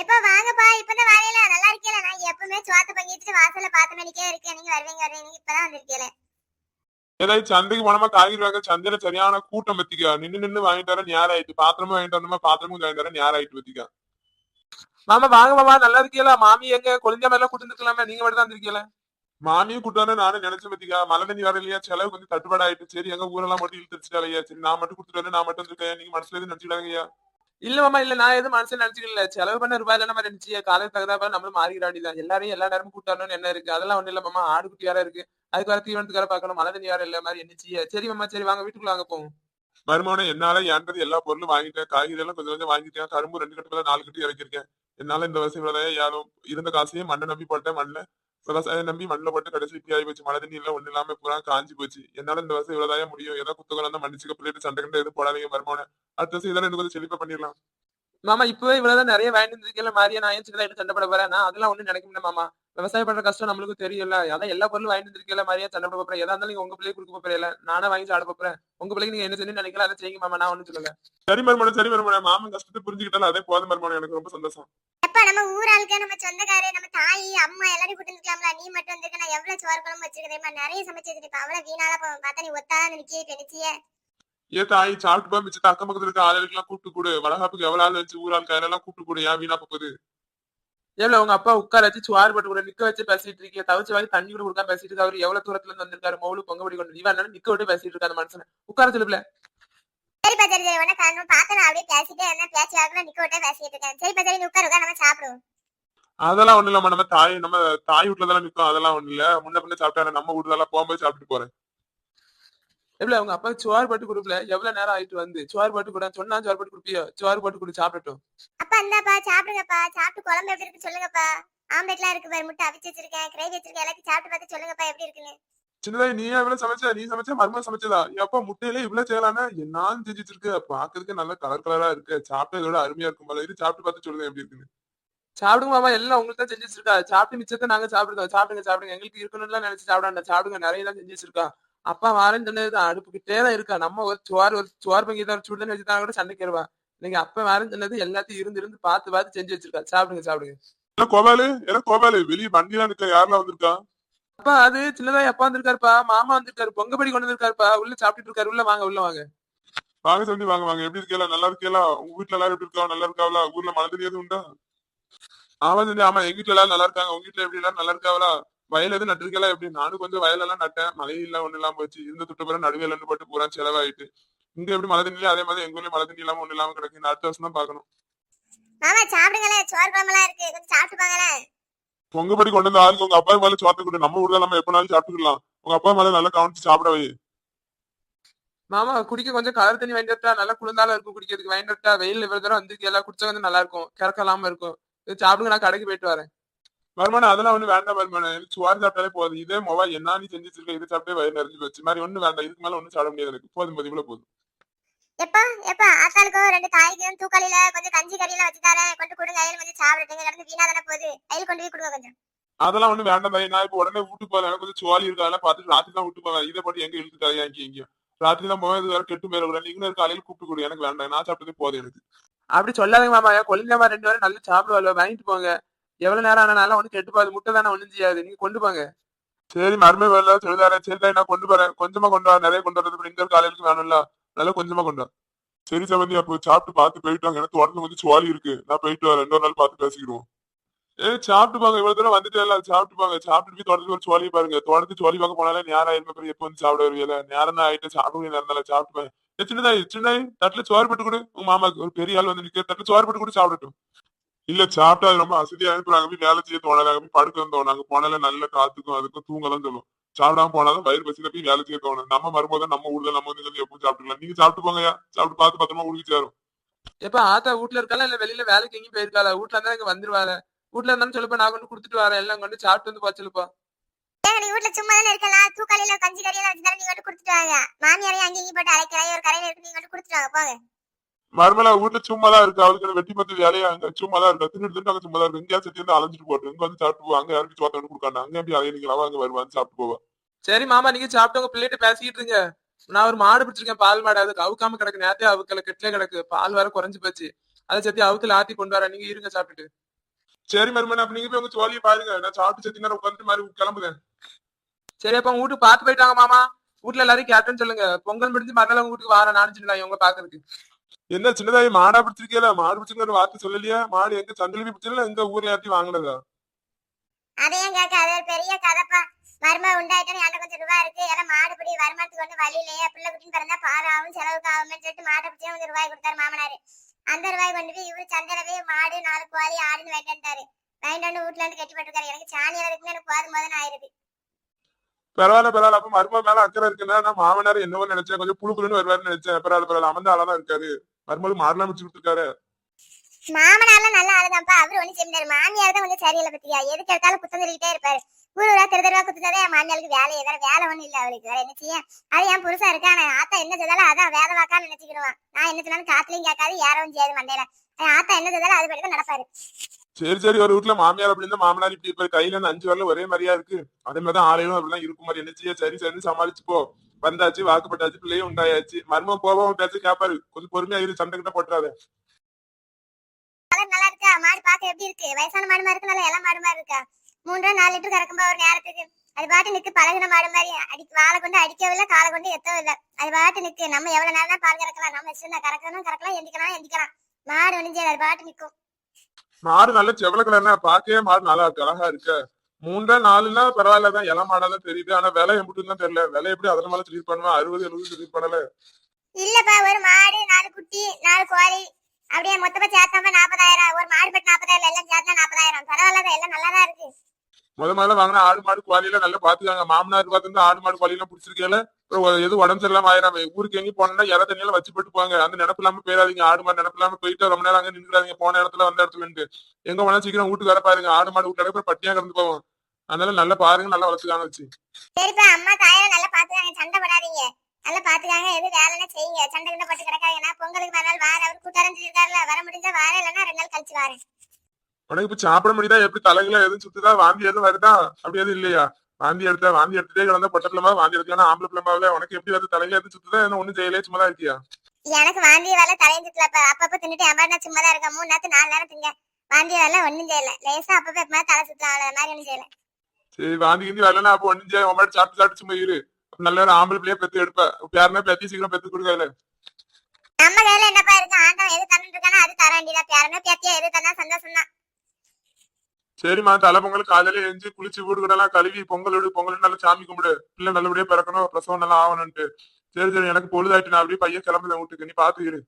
எப்ப வாங்கப்பா இப்பதான் வரையில நல்லா இருக்கேல. நான் எப்பவுமே சோத்த பங்கிட்டு வாசல்ல பாத்து மணிக்கே இருக்கேன். நீங்க வருவீங்க வருவீங்க. இப்பதான் வந்திருக்கேல ஏதாவது சந்தைக்கு போனோமா காய்கறி வாங்க சந்தையில சரியான கூட்டம் பத்திக்கா. நின்னு நின்னு வாங்கிட்டு வர நேரம் ஆயிட்டு. பாத்திரமும் வாங்கிட்டு வரணுமா? பாத்திரமும் வாங்கிட்டு வர நேரம் ஆயிட்டு பத்திக்கா. மாமா வாங்க மாமா. நல்லா இருக்கீங்களா? மாமி எங்க? குழந்தை மாதிரி எல்லாம் கூட்டு இருக்கலாமே. நீங்க மட்டும் தான் வந்திருக்கீங்களா? மாமியும் கூட்டாரு நானும் நினைச்சு பத்திக்கா. மழை தண்ணி வர இல்லையா? செலவு கொஞ்சம் தட்டுப்பாடு ஆயிட்டு சரி எங்க ஊரெல்லாம் மட்டும் இழுத்துருச்சுட்டாலையா சரி நான் மட்டும் கொடுத்துட்டு வரேன், நான் மட்டும் இருக்கேன் நீங்க மனசுல எதுவும் நினைச்சுடாங்கய்யா இல்ல மாமா இல்ல. நான் எதுவும் மனசுல நினைச்சுக்கல. செலவு பண்ண ரூபாய் இல்ல நம்ம நினைச்சு காலையில் தகுதாப்ப நம்மளும் மாறிக்கிறாடி தான். எல்லாரையும் எல்லா நேரமும் கூட்டணும்னு என்ன இருக்கு? அதெல்லாம் ஒண்ணு இல்ல மாமா. ஆடு குட்டி வேற இருக்கு. அதுக்கு வர தீவனத்துக்கு வேற பார்க்கணும். மழை தண்ணி வேற இல்ல மாதிரி என்ன சரி மாமா சரி வாங்க. வீட்டுக்குள்ள வாங்க போவோம். மருமகனை என்னால ஏன்றது எல்லா பொருளும் வாங்கிட்டேன். காய்கறி எல்லாம் கொஞ்சம் கொஞ்சம் வாங்கிட்டேன். கரும்பு ரெண்டு கட்டுல நாலு கட்டி இறக்கிருக்கேன் என்னால இந்த வருஷம் இவ்வளவு யாரும் இருந்த காசையும் மண்ணை நம்பி போட்டேன். மண்ணில் விவசாயம் நம்பி மண்ணில் போட்டு கடைசி இப்படி ஆகி போச்சு மழை தண்ணி எல்லாம் ஒண்ணு இல்லாம பூரா காஞ்சி போச்சு. என்னால இந்த வருஷம் இவ்வளவுதான் முடியும்? ஏதோ குத்தகம் தான் மன்னிச்சுக்க பிள்ளைட்டு சண்டை கண்டு எதுவும் போடாதீங்க மருமகனை அடுத்த வருஷம் இதெல்லாம் எனக்கு கொஞ்சம் செழிப்பா பண்ணிடலாம். மாமா இப்பவே இவ்வளவுதான் நிறைய வாங்கிட்டு இருந்திருக்கல மாதிரியா நான் ஏன் சின்னதாயிட்டு சண்டை போட போறேன் அதெல்லாம் ஒண்ணும் நினைக்க மாமா. விவசாயம் பண்ற கஷ்டம் நம்மளுக்கு தெரியும்ல. அதான் எல்லா பொருளும் வாங்கிட்டு இருந்திருக்கல மாதிரியா சண்டை போட போறேன். எதா இருந்தாலும் நீங்க உங்க பிள்ளைக்கு கொடுக்க போறேன் நானே வாங்கி சாப்பிட போறேன். உங்க பிள்ளைக்கு நீங்க என்ன செய்யணும்னு நினைக்கலாம் அதை செய்யுங்க மாமா. நான் ஒண்ணும் சொல்லல. சரி மருமகனை சரி மருமகனை மாமன் கஷ்டத்தை புரிஞ்சுக்கிட்டாலும் அதே போதும் மருமகனை எனக்கு ரொம்ப சந்தோஷம். எப்ப நம்ம ஊர் ஆளுக்கு நம்ம சொந்தக்காரு நம்ம தாய் அம்மா எல்லாரும் கூட்டு இருக்கலாம்ல. நீ மட்டும் வந்திருக்க நான் எவ்வளவு சோறு குழம்பு வச்சிருக்கேன் நிறைய சமைச்சு வச்சிருப்பேன் அவ்வளவு வீணால போவோம் பார்த்தா நீ ஒத்தாதான் நிக்கிய பெருச்சிய ஏ தாய் சாப்பிட்டு போய் மிச்சத்தை அக்கம் பக்கத்துல இருக்க ஆளுக்கெல்லாம் கூப்பிட்டு கூடு. வளகாப்புக்கு எவ்வளவு ஆள் வச்சு ஊரால் கையிலெல்லாம் கூப்பிட்டு கூடு. ஏன் வீணா போகுது? எவ்வளவு உங்க அப்பா உட்கார வச்சு சுவார் போட்டு கூட நிக்க வச்சு பேசிட்டு இருக்கீங்க. தவிச்சு வாங்கி தண்ணி கூட கொடுக்காம பேசிட்டு இருக்காரு அவர் எவ்வளவு தூரத்துல இருந்து வந்திருக்காரு? மௌலு பொங்க படி கொண்டு இவன் நிக்க விட்டு பேசிட்டு இருக்காரு மனுஷன். உட்கார சொல்லுல சரிப்பா சரி சரி. உடனே காரணம் பார்த்து நான் அப்படியே பேசிட்டே என்ன பேச்சு வாக்குல நிக்க விட்டே பேசிட்டு இருக்கேன். சரி நீ உட்காரு உட்காரு. நம்ம சாப்பிடுவோம் அதெல்லாம் ஒண்ணு இல்லம்மா. நம்ம தாய் நம்ம தாய் வீட்டுல தானே நிக்கும் அதெல்லாம் ஒண்ணு இல்ல. முன்ன பின்ன சாப்பிட்டாரு நம்ம வீட்டுல போகும்போது சாப்பிட்டு போறேன். எவ்வளவு உங்க அப்பா சுவார் போட்டு கொடுக்கல? எவ்வளவு நேரம் ஆயிட்டு வந்து? சுவார் போட்டு கூட. சொன்னா சுவார் போட்டு கொடுப்பியோ? சுவார் போட்டு கொடு சாப்பிடட்டும். அப்பா இந்தாப்பா சாப்பிடுங்கப்பா. சாப்பிட்டு குழம்பு எப்படி இருக்கு சொல்லுங்கப்பா. ஆம்லெட்லாம் இருக்கு பாரு. முட்டை அவிச்சு வச்சிருக்கேன். கிரேவி வச்சிருக்கேன். எல்லாத்தையும் சாப்பிட்டு பார்த்து சொல்லுங்கப்பா எப்படி இருக்குன்னு. சின்னதாய் நீ எவ்வளவு சமைச்ச? நீ சமைச்ச? மருமகன் சமைச்சதா? எப்பா முட்டையில இவ்வளவு செய்யலாம்னா என்னான்னு செஞ்சு வச்சிருக்க பாக்குறதுக்கு நல்ல கலர் கலரா இருக்கு. சாப்பிட்டு இதோட அருமையா இருக்கும் போல. இது சாப்பிட்டு பார்த்து சொல்லுங்க எப்படி இருக்குன்னு. சாப்பிடுங்க மாமா எல்லாம் உங்களுக்கு தான் செஞ்சு வச்சிருக்கா சாப்பிட்டு மிச்சத்தை நாங்க சாப்பிடுறோம். சாப்பிடுங்க சாப்பிடுங்க. எங்களுக்கு இருக்கணும்லாம் நினைச்சு சாப்பிடாண்ட சாப்பிடுங்க. நிறைய தான் செஞ்சு வச்சிருக்கா அப்பா வாரேன்னு சொன்னது அடுப்புக்கிட்டே தான் இருக்கா. நம்ம ஒரு சுவார் ஒரு சுவார் பங்கி தான் சுடுதண்ணி வச்சு தான் கூட சண்டைக்கு வருவா. நீங்க அப்பா வாரேன்னு சொன்னது எல்லாத்தையும் இருந்து இருந்து பார்த்து பார்த்து செஞ்சு வச்சிருக்கா. சாப்பிடுங்க சாப்பிடுங்க. கோபாலு? என்ன கோபாலு? வெளியே வண்டிலாம் நிக்க யாரெல்லாம் வந்திருக்கா? அப்பா அது சின்னதா அப்பா வந்திருக்காருப்பா? மாமா வந்திருக்காரு. பொங்கப்படி கொண்டு வந்திருக்காருப்பா. உள்ள சாப்பிட்டுட்டு இருக்காரு. உள்ள வாங்க உள்ள வாங்க. வாங்க சொல்லி வாங்க வாங்க. எப்படி இருக்கீங்களா நல்லா இருக்கீங்களா உங்க வீட்டுல எல்லாரும் எப்படி இருக்கா நல்லா இருக்காவளா? ஊர்ல மழை எதுவும் உண்டா? ஆமா சொல்லி ஆமா எங்க வீட்டுல எல்லாரும் நல்லா இருக்காங்க. உங்க வீட்டுல எப்படி எல்லாரும் நல்லா இருக்காவளா வயல் எதுவும் நட்டிருக்கலாம் எப்படி? நானும் கொஞ்சம் வயல் எல்லாம் நட்டேன். மழை இல்ல ஒண்ணு இல்லாம போச்சு. இருந்த துட்டு பிறகு நடுவேல இருந்து போட்டு பூரா செலவாயிட்டு. இங்க எப்படி மழை தண்ணியில அதே மாதிரி எங்க ஊர்லயும் மழை தண்ணி இல்லாம ஒண்ணு இல்லாம கிடக்கு. இந்த அடுத்த வருஷம் தான் பாக்கணும் மாமா சாப்பிடுங்களேன் சோறு குழம்புலாம் இருக்கு. கொஞ்சம் சாப்பிட்டு பாங்களேன் பொங்கப்படி கொண்டு வந்த ஆளுக்கு உங்க அப்பா மேல சோத்து கொடு நம்ம ஊர்ல நம்ம எப்பனாலும் சாப்பிட்டுக்கலாம். உங்க அப்பா மேல நல்லா கவனிச்சு சாப்பிட வை. மாமா குடிக்க கொஞ்சம் கலர் தண்ணி வாங்கிட்டு நல்லா குளிர்ந்தாலும் இருக்கும் குடிக்கிறதுக்கு. வாங்கிட்டு வெயில் இவ்வளவு தூரம் வந்து எல்லாம் குடிச்சா வந்து நல்லா இருக்கும். கிறக்கலாம இருக்கும். சாப்பிடுங்க நான் கடைக்கு போயிட்டு வரேன். வருமானம் அதெல்லாம் ஒண்ணு வேண்டாம் வருமானம் எனக்கு சுவாரி சாப்பிட்டாலே போதும். இதே மொபா என்ன நீ செஞ்சு வச்சிருக்க இதை சாப்பிட்டே வயிறு நிறைஞ்சு போச்சு. மாதிரி ஒண்ணு வேண்டாம். இதுக்கு மேல ஒண்ணும் சாப்பிட முடியாது எனக்கு. போதும் போதும் இவ்வளவு போதும். எப்பா எப்பா ஆத்தாளுக்கும் ரெண்டு காய்க்கும் தூக்காளில கொஞ்சம் கஞ்சி கறியெல்லாம் வச்சு தரேன். கொண்டு கொடுங்க அயல் கொஞ்சம் சாப்பிட்டுங்க கிடந்து வீணா தானே போகுது. அயல் கொண்டு போய் கொடுங்க கொஞ்சம். அதெல்லாம் ஒண்ணு வேண்டாம் தாய். நான் இப்ப உடனே வீட்டுக்கு போறேன். எனக்கு கொஞ்சம் சுவாலி இருக்கா? அதெல்லாம் பார்த்துட்டு ராத்திரி தான் வீட்டுக்கு போவேன். இதை பத்தி எங்க இழுத்துக்காங்க அங்கே இங்கேயும். ராத்திரி தான் போவேன் இது வேற கெட்டு மேல கூட நீங்களும் காலையில கூப்பிட்டு கொடு. எனக்கு வேண்டாம். நான் சாப்பிட்டதே போதும் எனக்கு. அப்படி சொல்லாதீங்க மாமா. என் ரெண்டு பேரும் நல்லா சாப்பிடுவாள் வாங்கிட்டு போங்க. எவ்வளவு நேரம் ஆனாலும் ஒன்னும் கெட்டு போகாது. முட்டை தானே ஒண்ணும் செய்யாது. நீங்க கொண்டு போங்க. சரி மருமை வரல சொல்லுதாரு சரி நான் கொண்டு போறேன். கொஞ்சமா கொண்டு வா. நிறைய கொண்டு வரது இந்த காலையிலுக்கு வேணும்ல. நல்லா கொஞ்சமா கொண்டு வா. சரி சம்பந்தி அப்போ சாப்பிட்டு பார்த்து போயிட்டு வாங்க. எனக்கு உடம்பு கொஞ்சம் சுவாலி இருக்கு. நான் போயிட்டு வரேன். ரெண்டு நாள் பார்த்து பேசிக்கிடுவோம். ஏ சாப்பிட்டு பாங்க. இவ்வளவு தூரம் வந்துட்டு இல்ல சாப்பிட்டு பாங்க. சாப்பிட்டு போய் தொடர்ந்து ஒரு சுவாலி பாருங்க. தொடர்ந்து சுவாலி பார்க்க போனாலே நேரம் ஆயிருமே. பிறகு எப்போ வந்து சாப்பிட வருவீல நேரம் தான் ஆயிட்டு சாப்பிட நேரம் சாப்பிட்டு சின்னதாய் சின்னதாய் தட்டுல சோறு போட்டு கொடு. உங்க மாமாக்கு ஒரு பெரிய ஆள் வந்து நிக்க தட்டுல சோறு போட்டு கூட சாப்பிடட்டும். இல்ல சாப்பிட்டா அது ரொம்ப அசதியா அனுப்பி போய் வேலை செய்ய தோணல. அங்க போய் படுக்க தோணும் நாங்க போனால நல்ல காத்துக்கும் அதுக்கும் தூங்கலாம் சொல்லும். சாப்பிடாம போனாதான் வயிறு பசியில போய் வேலை செய்ய தோணும். நம்ம மறுபோது நம்ம ஊர்ல நம்ம வந்து சொல்லி எப்பவும் சாப்பிட்டுக்கலாம். நீங்க சாப்பிட்டு போங்கயா சாப்பிட்டு பார்த்து பத்திரமா ஊருக்கு சேரும். எப்ப ஆத்தா வீட்ல இருக்காளா? இல்ல வெளியில வேலைக்கு எங்கேயும் போயிருக்காளா? வீட்டுல இருந்தா இங்க வந்துருவாள. வீட்ல இருந்தாலும் சொல்லுப்பா நான் கொண்டு கொடுத்துட்டு வரேன். எல்லாம் கொண்டு சாப்பிட்டு வந்து போச்சுப்பா நீ வீட்டுல சும்மா தானே இருக்கலாம் தூக்காளில கஞ்சி கறியெல்லாம் வச்சு நீங்க மட்டும் கொடுத்துட்டு வாங்க. மாமியாரையும் அங்கேயும் போட்டு அரைக்கிறாய் ஒரு கரையில இருக்கு நீங்க மட்டும் கொடுத்துட்டு வாங்க போங்க. மறுமலா வீட்டுல சும்மா தான் இருக்கு? அவளுக்கு வெட்டி மத்து வேலையா? அங்க சும்மா தான் இருக்கா? தின்னு தின்னு அங்க சும்மா தான் இருக்கு? இங்கேயா சுத்தி வந்து அலைஞ்சிட்டு போட்டு இங்க வந்து சாப்பிட்டு போவா அங்க யாருக்கு சோத்த வந்து கொடுக்காங்க அங்க எப்படி அலைய. அவ அங்க வருவாங்க சாப்பிட்டு போவா. சரி மாமா நீங்க சாப்பிட்டு உங்க பிள்ளைகிட்ட பேசிக்கிட்டு இருங்க. நான் ஒரு மாடு பிடிச்சிருக்கேன் பால் மாடு. அதுக்கு அவுக்காம கிடக்கு. நேத்தே அவுக்கல கெட்டிலே கிடக்கு. பால் வேற குறைஞ்சு போச்சு. அதை சேர்த்து அவுத்துல ஆத்தி கொண்டு வரேன். நீங்க இருங்க சாப்பிட்டுட்டு. சரி மருமன் அப்ப நீங்க போய் உங்க சோழியை பாருங்க. நான் சாப்பிட்டு செத்தி நேரம் உட்காந்துட்டு மாதிரி கிளம்புதேன் சரி அப்ப உங்க வீட்டுக்கு பார்த்து போயிட்டாங்க மாமா. வீட்டுல எல்லாரையும் கேட்டேன்னு சொல்லுங்க. பொங்கல் முடிஞ்சு மறுநாள் உங்க வீட்டுக்கு வார நானும் சின்னதா இவங்க பாக்குறதுக்கு என்ன சின்னதாயி மாடா பிடிச்சிருக்கீல மாடு பிடிச்சிருக்கிற வார்த்தை சொல்லலையா? மாடு எங்க சந்தையில பிடிச்சல எங்க ஊர்ல யார்ட்டி வாங்கினதா? அதையும் கேட்க அது ஒரு பெரிய கதைப்பா. மருமக உண்டாயிட்டேன்னு என்கிட்ட கொஞ்சம் ரூபாய் இருக்கு. எல்லாம் மாடு பிடி வருமானத்துக்கு ஒண்ணு வழி இல்லையே. பிள்ளை குட்டின்னு பிறந்தா பால் ஆகும் செலவுக்கு ஆகும்னு சொல்லிட்டு மாட்டை பிடிச்சி கொஞ்சம் ரூபாய் கொடுத்தாரு மாமனாரு. அந்த ரூபாய் கொண்டு போய் இவரு சந்தையில போய் மாடு நாலு கோழி ஆடுன்னு வாங்கிட்டு வந்து வீட்டுல இருந்து கட்டி போட்டுருக்காரு. எனக்கு சாணி வரைக்கும் எனக்கு போதும் ஆயிருது. பரவாயில்ல பரவாயில்ல. அப்ப மருமக மேல அக்கறை இருக்குன்னா நான் மாமனார் என்னவோ நினைச்சேன் கொஞ்சம் புழு புழுன்னு வருவாருன்னு நினைச்சேன். பரவாயில்ல பரவாயில்ல. அமர்ந்த ஆளாதான் இருக்காரு. மருமகள் மாடலாம் முடிச்சு கொடுத்துருக்காரு. மாமனார்லாம் நல்ல ஆளுதான்ப்பா. அவரு செய்ய முடியாது. மாமியார் தான் கொஞ்சம் சரியில்லை பத்தியா? எதுக்கு எடுத்தாலும் குத்தம் சொல்லிக்கிட்டே இருப்பாரு. ஊர் ஊரா தெரு தெருவா குத்துனதே என் மாமியாருக்கு வேலையே வேற வேலை ஒண்ணும் இல்ல அவளுக்கு. வேற என்ன செய்ய? அது என் புருஷா இருக்கா? ஆனா ஆத்தா என்ன செய்தாலும் அதான் வேத வாக்கான்னு நினைச்சுக்கிடுவான். நான் என்ன சொன்னாலும் காத்துலயும் கேட்காது ஏறவும் செய்யாது மண்டையில. ஆத்தா என்ன செய்தாலும் அது படிதான் நடப்பாரு. சரி சரி ஒரு வீட்டுல மாமியார் அப்படி இருந்தா மாமனார் இப்படி இருப்பாரு. கையில இருந்து அஞ்சு வரல ஒரே மாதிரியா இருக்கு. அதே மாதிரிதான் ஆலையும் அப்படிதான் இருக்கும் மாதிரி என்ன செய்ய? சரி சரி சமாளிச்சு போ. வந்தாச்சு வாக்குப்பட்டாச்சு பிள்ளையும் உண்டாயாச்சு. மர்மம் போவோம் பேச்சு கேப்பாரு. கொஞ்சம் பொறுமையா இரு சண்டை கிட்ட போட்டுறாத நல்லா இருக்கா? மாடு பார்க்க எப்படி இருக்கு? வயசான மாடு மாதிரி இருக்கு நல்லா இளம் மாடு மாதிரி இருக்கா? மூன்று ரூபா நாலு லிட்டர் கறக்கும்பா ஒரு நேரத்துக்கு. அது பாட்டு நிக்கு பழகின மாடு மாதிரி. அடி வாழை கொண்டு அடிக்கவும் இல்லை காலை கொண்டு எத்தவும் இல்லை அது பாட்டு நிக்கு. நம்ம எவ்வளவு நேரம் தான் பால் கறக்கலாம். நம்ம இஷ்டம் கறக்கணும் கறக்கலாம் எந்திக்கலாம் எந்திக்கலாம். மாடு செய்யாது அது பாட்டு நிக்கும். மாடு நல்ல செவல கலர்னா பாக்கவே மாடு நல்லா இருக்கு. அழகா இருக்கு. மூன்றா நாலுன்னா பரவாயில்ல. தான் இளம் மாடா தான் தெரியுது. ஆனா விலை எப்படின்னு தான் தெரியல. விலை எப்படி அதில் மேல ட்ரீட் பண்ணுவேன் அறுபது எழுபது ட்ரீட் பண்ணல. இல்லப்பா ஒரு மாடு நாலு குட்டி நாலு கோழி. அப்படியே மொத்தமா சேர்த்தாம நாற்பதாயிரம் ஒரு மாடு பட்டு நாற்பதாயிரம் எல்லாம் சேர்த்தா நாற்பதாயிரம் பரவாயில்ல எல்லாம் நல்லா தான் இருக்கு. முத முதல்ல வாங்கின ஆடு மாடு குவாலியில நல்லா பாத்துக்காங்க. மாமனார் பார்த்து ஆடு மாடு குவாலியெல்லாம் பிடிச்சிருக்கேல எது உடம்பு சரியில்லாம ஆயிரம் ஊருக்கு எங்கேயும் போனா இற தண்ணியெல்லாம் வச்சு போட்டு போங்க அந்த நினப்பு இல்லாம போயிடாதீங்க. ஆடு மாடு நினப்பு இல்லாம போயிட்டு ரொம்ப நேரம் அங்க நின்றுடாதீங்க போன இடத்துல வந்த இடத்துல எங்க போனா சீக்கிரம் வீட்டுக்கு வர பாருங்க. ஆடு மாடு வீட்டு அப்புறம் பட்டியா கிடந்து போவோம் அதனால நல்லா பாருங்க. நல்லா வளர்த்துக்காங்க வச்சு சரிப்பா அம்மா தாயார நல்லா பாத்துக்காங்க. சண்டை போடாதீங்க. நல்லா பாத்துக்காங்க. எது வேலைன்னா செய்யுங்க. சண்டை கிட்ட பட்டு கிடக்காங்க நான் பொங்கலுக்கு மறுநாள் வார அவர் கூட்டாரம் சொல்லியிருக்காருல வர முடிஞ்சா வார இல்லைன்னா ரெண்டு நாள் கழிச்சு வாரேன். உனக்கு இப்ப சாப்பிட முடியுதா? எப்படி தலைகளை எதுவும் சுத்துதா? வாந்தி எதுவும் வருதா? அப்படி எதுவும் இல்லையா? வாந்தி எடுத்தா வாந்தி எடுத்துட்டே கிடந்தா பொட்ட பிள்ளமா வாந்தி எடுக்கலாம் ஆம்பளை பிள்ளமாவில உனக்கு எப்படி வருது? தலையில எதுவும் சுத்துதா? என்ன ஒண்ணும் செய்யலையே சும்மா தான் இருக்கியா? எனக்கு வாந்திய வேலை தலைஞ்சிட்டுலப்ப அப்பப்ப தின்னுட்டு என் நான் சும்மா தான் இருக்கேன். மூணு நேரத்து நாலு நேரம் திங்க. வாந்திய வேலை ஒண்ணும் செய்யல லேசா அப்பப்ப எப்ப தலை சுத்தலாம். அவ்வளவு மாதிரி ஒண்ணும் செய்யல சரி வாந்தி கிந்தி வரலன்னா அப்போ ஒண்ணும் செய்ய உன் சாப்பிட்டு சாப்பிட்டு சும்மா இரு. நல்ல ஒரு ஆம்பளை பிள்ளைய பெத்து எடுப்ப. பேரனா பெத்தி சீக்கிரம் பெத்து கொடுக்கல நம்ம கையில என்னப்பா இருக்கு? ஆண்டவன் எது தந்துட்டு இருக்கானோ அது தர வேண்டியதா பேரனோ பேத்தியா எது தந்தா சந்தோஷம் தான் சரிம்மா தலை பொங்கல் காலையில எஞ்சி குளிச்சு வீடு கூடலாம் கழுவி பொங்கல் விடு பொங்கல் நல்லா சாமி கும்பிடு. பிள்ளை நல்லபடியா பிறக்கணும் பிரசவம் நல்லா ஆகணும்ட்டு சரி சரி எனக்கு பொழுதாயிட்டு நான் அப்படியே பையன் கிளம்புதேன் வீட்டுக்கு. நீ பாத்துக்கிடு